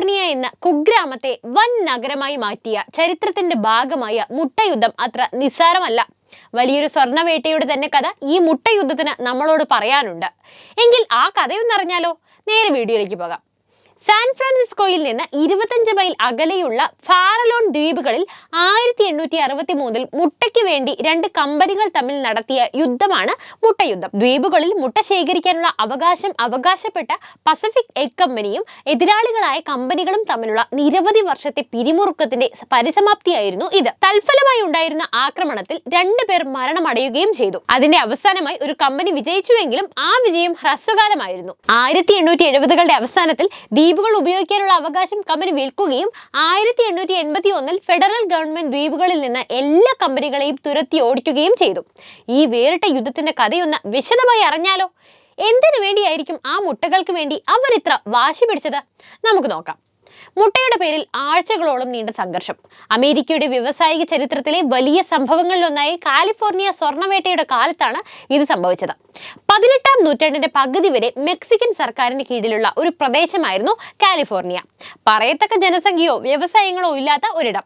California എന്ന കുഗ്രാമത്തെ വൻ നഗരമായി മാറ്റിയ ചരിത്രത്തിന്റെ ഭാഗമായ മുട്ടയുദ്ധം അത്ര നിസ്സാരമല്ല. വലിയൊരു സ്വർണവേട്ടയുടെ തന്നെ കഥ ഈ മുട്ടയുദ്ധത്തിന് നമ്മളോട് പറയാനുണ്ട്. എങ്കിൽ ആ കഥയൊന്നറിഞ്ഞാലോ? നേരെ വീഡിയോയിലേക്ക് പോകാം. സാൻ ഫ്രാൻസിസ്കോയിൽ നിന്ന് ഇരുപത്തഞ്ച് മൈൽ അകലെയുള്ള ഫാറലോൺ ദ്വീപുകളിൽ ആയിരത്തി എണ്ണൂറ്റി അറുപത്തി മൂന്നിൽ മുട്ടയ്ക്ക് വേണ്ടി രണ്ട് കമ്പനികൾ തമ്മിൽ നടത്തിയ യുദ്ധമാണ് മുട്ടയുദ്ധം. ദ്വീപുകളിൽ മുട്ട ശേഖരിക്കാനുള്ള അവകാശം അവകാശപ്പെട്ട പസഫിക് എഗ് കമ്പനിയും എതിരാളികളായ കമ്പനികളും തമ്മിലുള്ള നിരവധി വർഷത്തെ പിരിമുറുക്കത്തിന്റെ പരിസമാപ്തിയായിരുന്നു ഇത്. തൽഫലമായി ഉണ്ടായിരുന്ന ആക്രമണത്തിൽ രണ്ടുപേർ മരണമടയുകയും ചെയ്തു. അതിന്റെ അവസാനമായി ഒരു കമ്പനി വിജയിച്ചുവെങ്കിലും ആ വിജയം ഹ്രസ്വകാലമായിരുന്നു. ആയിരത്തി എണ്ണൂറ്റി എഴുപതുകളുടെ അവസാനത്തിൽ ദ്വീപുകൾ ഉപയോഗിക്കാനുള്ള അവകാശം കമ്പനി വിൽക്കുകയും ആയിരത്തി എണ്ണൂറ്റി എൺപത്തി ഒന്നിൽ ഫെഡറൽ ഗവൺമെന്റ് ദ്വീപുകളിൽ നിന്ന് എല്ലാ കമ്പനികളെയും തുരത്തി ഓടിക്കുകയും ചെയ്തു. ഈ വേറിട്ട യുദ്ധത്തിന്റെ കഥയൊന്ന് വിശദമായി അറിഞ്ഞാലോ? എന്തിനു വേണ്ടിയായിരിക്കും ആ മുട്ടകൾക്ക് വേണ്ടി അവർ ഇത്ര വാശി പിടിച്ചത്? നമുക്ക് നോക്കാം. മുട്ടയുടെ പേരിൽ ആഴ്ചകളോളം നീണ്ട സംഘർഷം. അമേരിക്കയുടെ വ്യവസായിക ചരിത്രത്തിലെ വലിയ സംഭവങ്ങളിലൊന്നായി കാലിഫോർണിയ സ്വർണവേട്ടയുടെ കാലത്താണ് ഇത് സംഭവിച്ചത്. പതിനെട്ടാം നൂറ്റാണ്ടിന്റെ പകുതി വരെ മെക്സിക്കൻ സർക്കാരിന് കീഴിലുള്ള ഒരു പ്രദേശമായിരുന്നു കാലിഫോർണിയ. പറയത്തക്ക ജനസംഖ്യയോ വ്യവസായങ്ങളോ ഇല്ലാത്ത ഒരിടം.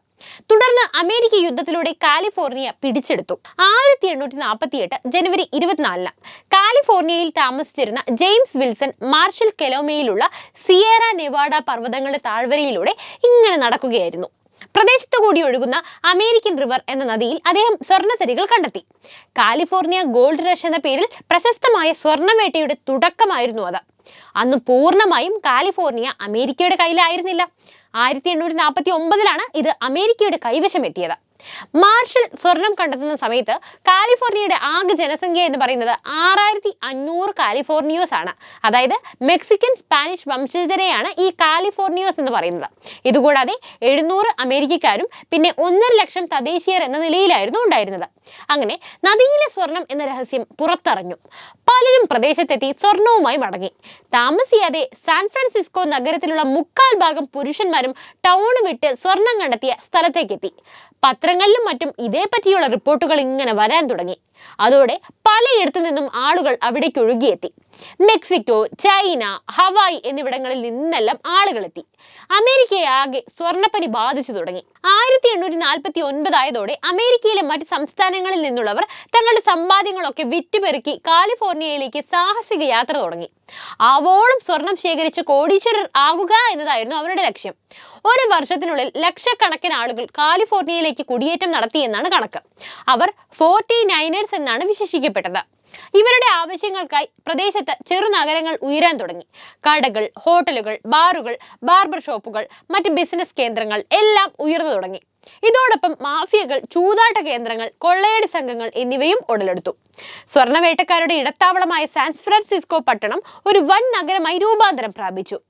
തുടർന്ന് അമേരിക്ക യുദ്ധത്തിലൂടെ കാലിഫോർണിയ പിടിച്ചെടുത്തു. ആയിരത്തി എണ്ണൂറ്റി നാൽപ്പത്തി എട്ട് ജനുവരി ഇരുപത്തിനാലിന് കാലിഫോർണിയയിൽ താമസിച്ചിരുന്ന ജെയിംസ് വിൽസൺ മാർഷൽ കെലോമയിലുള്ള സിയേറ നെവാഡ പർവതങ്ങളുടെ താഴ്വരയിലൂടെ ഇങ്ങനെ നടക്കുകയായിരുന്നു. പ്രദേശത്തു കൂടി ഒഴുകുന്ന അമേരിക്കൻ റിവർ എന്ന നദിയിൽ അദ്ദേഹം സ്വർണത്തരികൾ കണ്ടെത്തി. കാലിഫോർണിയ ഗോൾഡ് റഷ് എന്ന പേരിൽ പ്രശസ്തമായ സ്വർണവേട്ടയുടെ തുടക്കമായിരുന്നു അത്. അന്ന് പൂർണമായും കാലിഫോർണിയ അമേരിക്കയുടെ കയ്യിലായിരുന്നില്ല. ആയിരത്തി എണ്ണൂറ്റി നാൽപ്പത്തി ഒമ്പതിലാണ് ഇത് അമേരിക്കയുടെ കൈവശം എത്തിയത്. മാർഷൽ സ്വർണം കണ്ടെത്തുന്ന സമയത്ത് കാലിഫോർണിയയുടെ ആകെ ജനസംഖ്യ എന്ന് പറയുന്നത് ആറായിരത്തി അഞ്ഞൂറ് കാലിഫോർണിയോസ് ആണ് അതായത് മെക്സിക്കൻ സ്പാനിഷ് വംശജരെയാണ് ഈ കാലിഫോർണിയോസ് എന്ന് പറയുന്നത്. ഇതുകൂടാതെ എഴുന്നൂറ് അമേരിക്കക്കാരും പിന്നെ ഒന്നര ലക്ഷം തദ്ദേശീയർ എന്ന നിലയിലായിരുന്നു ഉണ്ടായിരുന്നത്. അങ്ങനെ നദിയിലെ സ്വർണം എന്ന രഹസ്യം പുറത്തറിഞ്ഞു. പലരും പ്രദേശത്തെത്തി സ്വർണവുമായി മടങ്ങി. താമസിയാതെ സാൻ ഫ്രാൻസിസ്കോ നഗരത്തിലുള്ള മുക്കാൽ ഭാഗം പുരുഷന്മാരും ടൗൺ വിട്ട് സ്വർണം കണ്ടെത്തിയ സ്ഥലത്തേക്കെത്തി. പത്രങ്ങളിലും മറ്റും ഇതേപ്പറ്റിയുള്ള റിപ്പോർട്ടുകൾ ഇങ്ങനെ വരാൻ തുടങ്ങി. അതോടെ പലയിടത്തു നിന്നും ആളുകൾ അവിടേക്ക് ഒഴുകിയെത്തി. മെക്സിക്കോ ചൈന ഹവായ് എന്നിവിടങ്ങളിൽ നിന്നെല്ലാം ആളുകളെത്തി. അമേരിക്കയെ ആകെ സ്വർണപ്പനി ബാധിച്ചു തുടങ്ങി. ആയിരത്തി എണ്ണൂറ്റി നാൽപ്പത്തി ഒൻപതായതോടെ അമേരിക്കയിലെ മറ്റ് സംസ്ഥാനങ്ങളിൽ നിന്നുള്ളവർ തങ്ങളുടെ സമ്പാദ്യങ്ങളൊക്കെ വിറ്റുപെറുക്കി കാലിഫോർണിയയിലേക്ക് സാഹസിക യാത്ര തുടങ്ങി. ആവോളം സ്വർണം ശേഖരിച്ച് കോടീശ്വരർ ആകുക എന്നതായിരുന്നു അവരുടെ ലക്ഷ്യം. ഒരു വർഷത്തിനുള്ളിൽ ലക്ഷക്കണക്കിന് ആളുകൾ കാലിഫോർണിയയിലേക്ക് കുടിയേറ്റം നടത്തിയെന്നാണ് കണക്ക്. അവർ ഫോർട്ടി നയനേഴ്സ് എന്നാണ് വിശേഷിക്കപ്പെട്ടത്. ഇവരുടെ ആവശ്യങ്ങൾക്കായി പ്രദേശത്ത് ചെറുനഗരങ്ങൾ ഉയരാൻ തുടങ്ങി. കടകൾ ഹോട്ടലുകൾ ബാറുകൾ ബാർബർ ഷോപ്പുകൾ മറ്റ് ബിസിനസ് കേന്ദ്രങ്ങൾ എല്ലാം ഉയർന്നു തുടങ്ങി. ഇതോടൊപ്പം മാഫിയകൾ ചൂതാട്ട കേന്ദ്രങ്ങൾ കൊള്ളയടി സംഘങ്ങൾ എന്നിവയും ഉടലെടുത്തു. സ്വർണവേട്ടക്കാരുടെ ഇടത്താവളമായ സാൻ ഫ്രാൻസിസ്കോ പട്ടണം ഒരു വൻ നഗരമായി രൂപാന്തരം പ്രാപിച്ചു.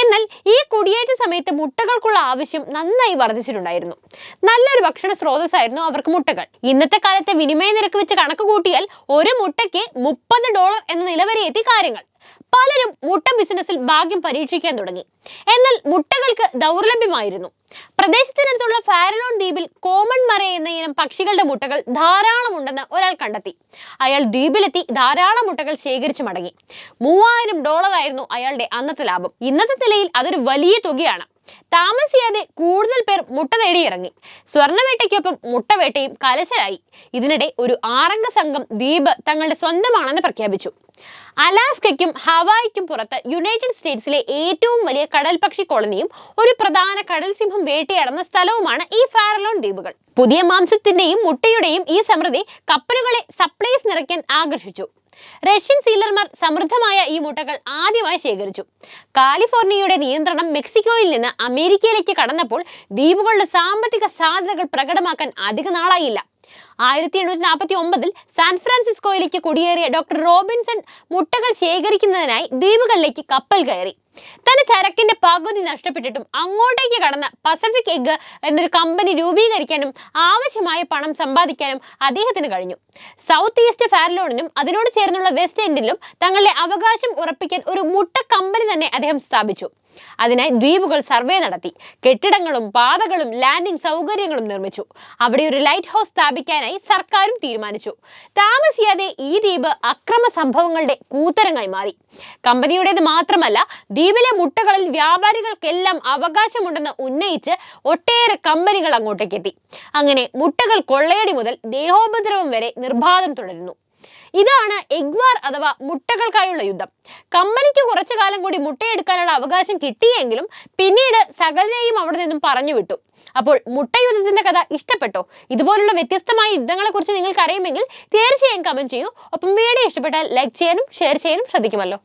എന്നാൽ ഈ കുടിയേറ്റ സമയത്ത് മുട്ടകൾക്കുള്ള ആവശ്യം നന്നായി വർദ്ധിച്ചിട്ടുണ്ടായിരുന്നു. നല്ലൊരു ഭക്ഷണ സ്രോതസ്സായിരുന്നു അവർക്ക് മുട്ടകൾ. ഇന്നത്തെ കാലത്തെ വിനിമയ നിരക്ക് വെച്ച് കണക്ക് കൂട്ടിയാൽ ഒരു മുട്ടയ്ക്ക് മുപ്പത് ഡോളർ എന്ന നിലവരെ എത്തി കാര്യങ്ങൾ. പലരും മുട്ട ബിസിനസ്സിൽ ഭാഗ്യം പരീക്ഷിക്കാൻ തുടങ്ങി. എന്നാൽ മുട്ടകൾക്ക് ദൗർലഭ്യമായിരുന്നു. പ്രദേശത്തിനടുത്തുള്ള ഫാരലോൺ ദ്വീപിൽ കോമൺ മറേ എന്ന ഇനം പക്ഷികളുടെ മുട്ടകൾ ധാരാളം ഉണ്ടെന്ന് ഒരാൾ കണ്ടെത്തി. അയാൾ ദ്വീപിലെത്തി ധാരാളം മുട്ടകൾ ശേഖരിച്ചു മടങ്ങി. മൂവായിരം ഡോളർ ആയിരുന്നു അയാളുടെ അന്നത്തെ ലാഭം. ഇന്നത്തെ നിലയിൽ അതൊരു വലിയ തുകയാണ്. താമസിയാതെ കൂടുതൽ പേർ മുട്ട തേടിയിറങ്ങി സ്വർണവേട്ടയ്ക്കൊപ്പം മുട്ടവേട്ടയും കലശലായി ഇതിനിടെ ഒരു ആറംഗ സംഘം ദ്വീപ് തങ്ങളുടെ സ്വന്തമാണെന്ന് പ്രഖ്യാപിച്ചു. അലാസ്കയ്ക്കും ഹവായിക്കും പുറത്ത് യുണൈറ്റഡ് സ്റ്റേറ്റ്സിലെ ഏറ്റവും വലിയ കടൽ പക്ഷി കോളനിയും ഒരു പ്രധാന കടൽസിംഹം വേട്ടയാടുന്ന സ്ഥലവുമാണ് ഈ ഫാരലോൺ ദ്വീപുകൾ. പുതിയ മാംസത്തിന്റെയും മുട്ടയുടെയും ഈ സമൃദ്ധി കപ്പലുകളെ സപ്ലൈസ് നിറയ്ക്കാൻ ആകർഷിച്ചു. റഷ്യൻ സീലർമാർ സമൃദ്ധമായ ഈ മുട്ടകൾ ആദ്യമായി ശേഖരിച്ചു. കാലിഫോർണിയയുടെ നിയന്ത്രണം മെക്സിക്കോയിൽ നിന്ന് അമേരിക്കയിലേക്ക് കടന്നപ്പോൾ ദ്വീപുകളുടെ സാമ്പത്തിക സാധ്യതകൾ പ്രകടമാക്കാൻ അധിക നാളായില്ല. ആയിരത്തി എണ്ണൂറ്റി നാൽപ്പത്തി ഒമ്പതിൽ സാൻ ഫ്രാൻസിസ്കോയിലേക്ക് കുടിയേറിയ ഡോക്ടർ റോബിൻസൺ മുട്ടകൾ ശേഖരിക്കുന്നതിനായി ദ്വീപുകളിലേക്ക് കപ്പൽ കയറി. തന്റെ ചരക്കിന്റെ പകുതി നഷ്ടപ്പെട്ടിട്ടും അങ്ങോട്ടേക്ക് കടന്ന പസഫിക് എഗ് എന്നൊരു കമ്പനി രൂപീകരിക്കാനും ആവശ്യമായ പണം സമ്പാദിക്കാനും അദ്ദേഹത്തിന് കഴിഞ്ഞു. സൗത്ത് ഈസ്റ്റ് ഫാരലോണിനും അതിനോട് ചേർന്നുള്ള വെസ്റ്റ് എൻഡിലും തങ്ങളുടെ അവകാശം ഉറപ്പിക്കാൻ ഒരു മുട്ട കമ്പനി തന്നെ അദ്ദേഹം സ്ഥാപിച്ചു. അതിനായി ദ്വീപുകൾ സർവേ നടത്തി. കെട്ടിടങ്ങളും പാതകളും ലാൻഡിംഗ് സൗകര്യങ്ങളും നിർമ്മിച്ചു. അവിടെ ഒരു ലൈറ്റ് ഹൗസ് സ്ഥാപിക്കാനായി സർക്കാരും തീരുമാനിച്ചു. താമസിയാതെ ഈ ദ്വീപ് അക്രമ സംഭവങ്ങളുടെ കൂത്തരങ്ങായി മാറി. കമ്പനിയുടേത് മാത്രമല്ല ദ്വീപിലെ മുട്ടകളിൽ വ്യാപാരികൾക്കെല്ലാം അവകാശമുണ്ടെന്ന് ഉന്നയിച്ച് ഒട്ടേറെ കമ്പനികൾ അങ്ങോട്ടേക്ക് എത്തി അങ്ങനെ മുട്ടകൾ കൊള്ളയടി മുതൽ ദേഹോപദ്രവം വരെ നിർബാധം തുടരുന്നു. ഇതാണ് എഗ്വാർ അഥവാ മുട്ടകൾക്കായുള്ള യുദ്ധം. കമ്പനിക്ക് കുറച്ചു കാലം കൂടി മുട്ടയെടുക്കാനുള്ള അവകാശം കിട്ടിയെങ്കിലും പിന്നീട് സകലനെയും അവിടെ നിന്നും പറഞ്ഞു വിട്ടു. അപ്പോൾ മുട്ടയുദ്ധത്തിന്റെ കഥ ഇഷ്ടപ്പെട്ടോ? ഇതുപോലുള്ള വ്യത്യസ്തമായ യുദ്ധങ്ങളെ കുറിച്ച് നിങ്ങൾക്ക് അറിയുമെങ്കിൽ തീർച്ചയായും കമന്റ് ചെയ്യൂ. ഒപ്പം വീഡിയോ ഇഷ്ടപ്പെട്ടാൽ ലൈക്ക് ചെയ്യാനും ഷെയർ ചെയ്യാനും ശ്രദ്ധിക്കുമല്ലോ.